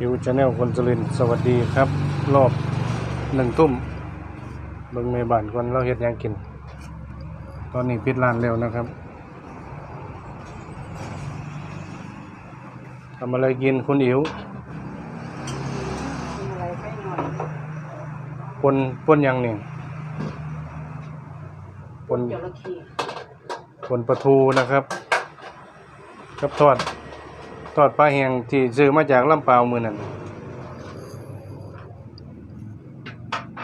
อิวชาแนลคนสุรินสวัสดีครับ รอบหนึ่งทุ่มเบิ่งในบ้านก่อนเราเฮ็ดยังกิน ตอนนี้ปิดร้านแล้วนะครับทำอะไรกินคุณอิ๋วกินปนอยปนปนหยังนี่ปนปนปลาทูนะครับ กับทอด ทอดปลาแห้งที่ซื้อมาจากลำปาวมือนั่น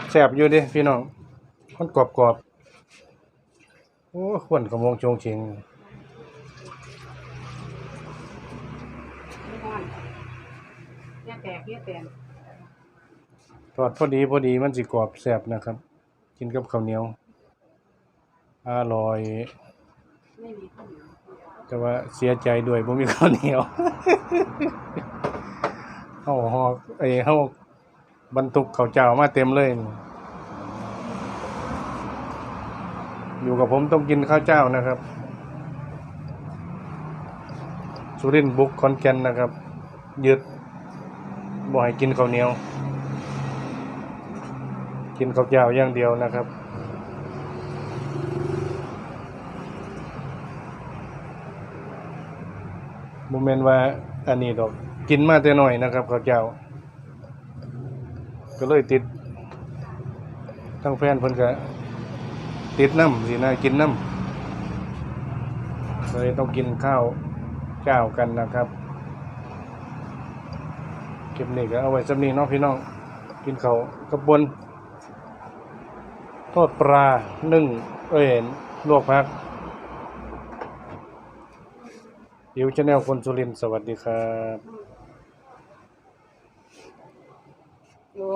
แซ่บอยู่เดิพี่น้องมันกรอบกรอบๆโอ้ขวนขโมงชงเชิงไม่ห้อนเนี่ยแตกเนี่ยแตนทอดพอดีพอดีมันสิกรอบแซ่บนะครับ กินกับข้าวเหนียวอร่อย ไม่มีข้าวเหนียวแต่ว่าเสียใจด้วยบ่มีข้าวเหนียวเฮาฮอกไอ้เฮาบรรทุกข้าวเจ้ามาเต็มเลย อยู่กับผมต้องกินข้าวเจ้านะครับสุรินบุกคอนแกนนะครับ ยึดบ่ให้กินข้าวเหนียว กินข้าวเจ้าอย่างเดียวนะครับ โมเมนว่าอันนี้ดอก กินมาแต่น้อยนะครับข้าวเจ้า ก็เลยติดทั้งแฟนเพิ่นก็ติดน้ำสินะกินน้ำเลยต้องกินข้าวเจ้ากันนะครับเก็บนี่ก็เอาไว้สำนีเนาะพี่น้องกินเขาวกระบนทอดปลานึ่งเอ้ยลวกพัก ยิวชาแนลคนสุรินทร์สวัสดีครับ โอ้